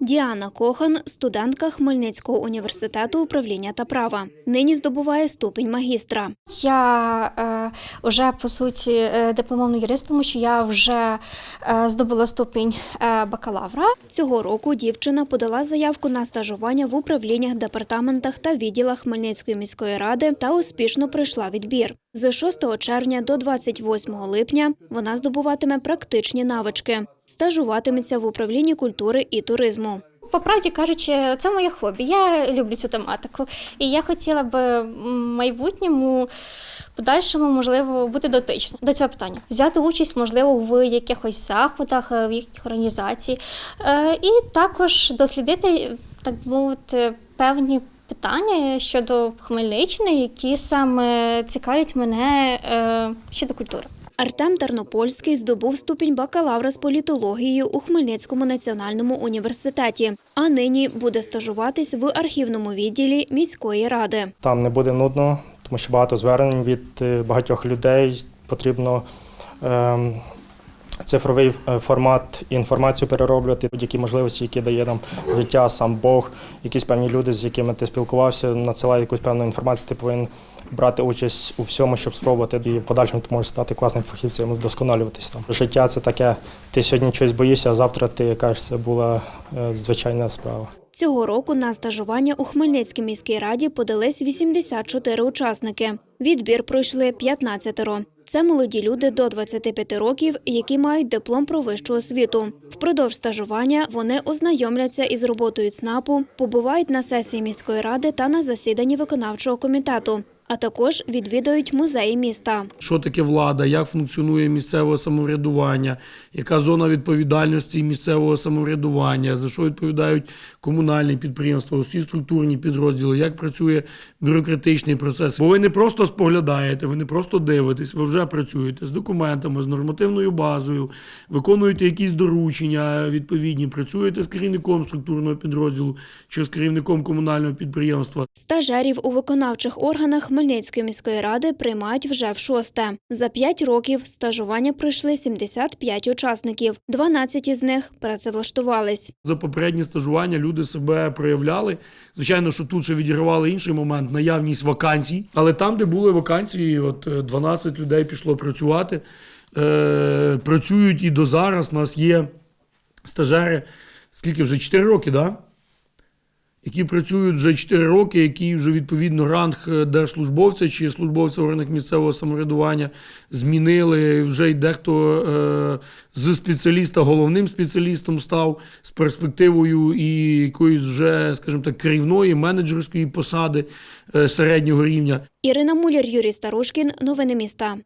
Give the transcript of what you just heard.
Діана Кохан, студентка Хмельницького університету управління та права. Нині здобуває ступінь магістра. Я е, вже по суті е, дипломований юрист, тому що я вже е, здобула ступінь е, бакалавра. Цього року дівчина подала заявку на стажування в управліннях, департаментах та відділах Хмельницької міської ради та успішно пройшла відбір. З 6 червня до 28 липня вона здобуватиме практичні навички, стажуватиметься в управлінні культури і туризму. По правді кажучи, це моє хобі. Я люблю цю тематику, і я хотіла в майбутньому. Подальшому можливо бути дотично до цього питання, взяти участь, можливо, в якихось заходах, е, в їхніх організацій, Е, і також дослідити, так би мовити, певні питання щодо Хмельниччини, які саме цікавлять мене е, щодо культури. Артем Тернопольський здобув ступінь бакалавра з політології у Хмельницькому національному університеті, а нині буде стажуватись в архівному відділі міської ради. Там не буде нудно, тому що багато звернень від е, багатьох людей. Потрібно ем, цифровий е, формат і інформацію перероблювати, будь-які можливості, які дає нам життя, сам Бог, якісь певні люди, з якими ти спілкувався, надсилає якусь певну інформацію, ти повинен брати участь у всьому, щоб спробувати. І в подальшому ти можеш стати класним фахівцем, вдосконалюватися там. Життя це таке, ти сьогодні щось боїшся, а завтра ти кажеш, це була е, звичайна справа. Цього року на стажування у Хмельницькій міській раді подались 84 учасники. Відбір пройшли 15. Це молоді люди до 25 років, які мають диплом про вищу освіту. Впродовж стажування вони ознайомляться із роботою ЦНАПу, побувають на сесії міської ради та на засіданні виконавчого комітету, а також відвідають музеї міста. що таке влада, як функціонує місцеве самоврядування, яка зона відповідальності місцевого самоврядування, за що відповідають комунальні підприємства, усі структурні підрозділи, як працює бюрократичний процес. Бо ви не просто споглядаєте, ви не просто дивитесь, ви вже працюєте з документами, з нормативною базою, виконуєте якісь доручення відповідні, працюєте з керівником структурного підрозділу чи з керівником комунального підприємства. Стажерів у виконавчих органах Хмельницької міської ради приймають вже в шосте. За п'ять років стажування пройшли 75 учасників. 12 із них працевлаштувались. За попередні стажування люди себе проявляли. Звичайно, що тут ще відігравали інший момент наявність вакансій. Але там, де були вакансії, от е, 12 людей пішло працювати. Е, працюють і до зараз. У нас є стажери, скільки вже 4 роки, да? Які працюють вже 4 роки, які вже відповідно ранг е, держслужбовця чи службовця в органах місцевого самоврядування змінили. Вже й дехто е, з спеціаліста головним спеціалістом став з перспективою і якоїсь вже, скажімо так, керівної менеджерської посади е, середнього рівня. Ірина Муляр, Юрій Старушкін. Новини міста.